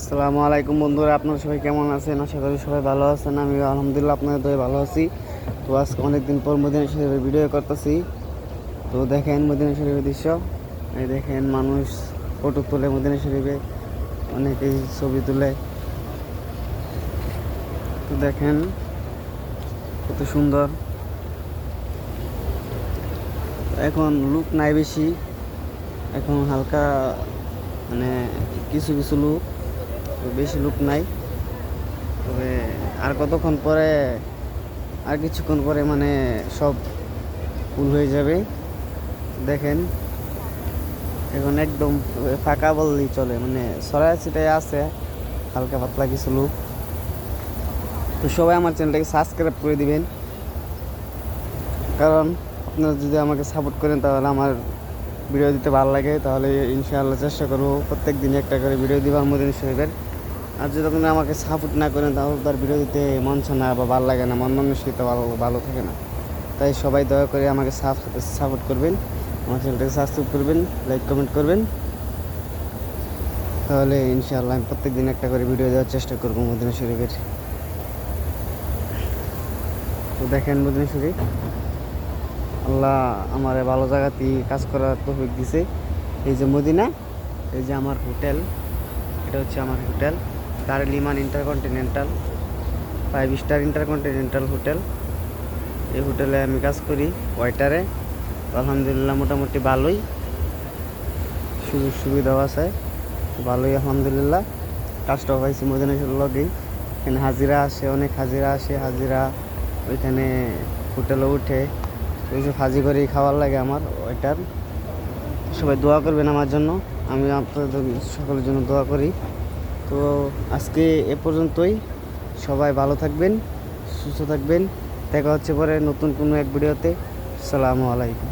আসসালামু আলাইকুম বন্ধুরা, আপনারা সবাই কেমন আছেন? আশা করি সবাই ভালো আছেন আমি আলহামদুলিল্লাহ আপনাদের দয়ে ভালো আছি। তো আজকে অনেকদিন পর মদিনা শরীফের ভিডিও করতেছি। তো দেখেন মদিনা শরীফের দৃশ্য। এই দেখেন মানুষ ফটো তোলে মদিনা শরীফে অনেকেই ছবি তুলে। তো দেখেন কত সুন্দর। এখন লুক নাই বেশি, এখন হালকা মানে কিছু কিছু লোক। তো বেশি লোক নাই। তবে আর কতক্ষণ পরে, আর কিছুক্ষণ পরে মানে সব ফুল হয়ে যাবে। দেখেন, এখন একদম ফাঁকা বললেই চলে। মানে সরাই ছিটাই আছে, হালকা পাতলা কিছু লোক। তো সবাই আমার চ্যানেলটাকে সাবস্ক্রাইব করে দিবেন। কারণ আপনারা যদি আমাকে সাপোর্ট করেন, তাহলে আমার ভিডিও দিতে ভালো লাগে, তাহলে ইনশাআল্লাহ চেষ্টা করব প্রত্যেক দিন একটা করে ভিডিও দিবার মদিন শরীফের আর যদি আমাকে সাপোর্ট না করেন, তাহলে তার ভিডিও দিতে মন না বা ভালো লাগে না, মন মানসিকতা ভালো ভালো থাকে না। তাই সবাই দয়া করে আমাকে সাপোর্ট করবেন, আমার চ্যানেলটাকে সাবস্ক্রাইব করবেন লাইক কমেন্ট করবেন। তাহলে ইনশাআল্লাহ আমি প্রত্যেক দিন একটা করে ভিডিও দেওয়ার চেষ্টা করব মদিনা শরীফের তো দেখেন মদিনা শরীফ আল্লাহ আমার ভালো জায়গাতে কাজ করার তৌফিক দিছে। এই যে মদিনা, এই যে আমার হোটেল, এটা হচ্ছে আমার হোটেল। তার লিমান InterContinental, five star InterContinental hotel. এই হোটেলে আমি কাজ করি ওয়েটারে আলহামদুলিল্লাহ মোটামুটি ভালোই। সুযোগ সুবিধাও আছে। ভালোই, আলহামদুলিল্লাহ। কাজটাও পাইছি মদিনা লগেই। এখানে হাজিরা আসে, অনেক হাজিরা আসে। হাজিরা ওইখানে হোটেলে উঠে ওইসব ফাজি করেই খাওয়ার লাগে আমার, ওইটার। সবাই দোয়া করবেন আমার জন্য। আমি আপনাদের সকলের জন্য দোয়া করি। তো আজকে এ পর্যন্তই। সবাই ভালো থাকবেন, সুস্থ থাকবেন। দেখা হচ্ছে পরে নতুন কোনো এক ভিডিওতে। সালামু আলাইকুম।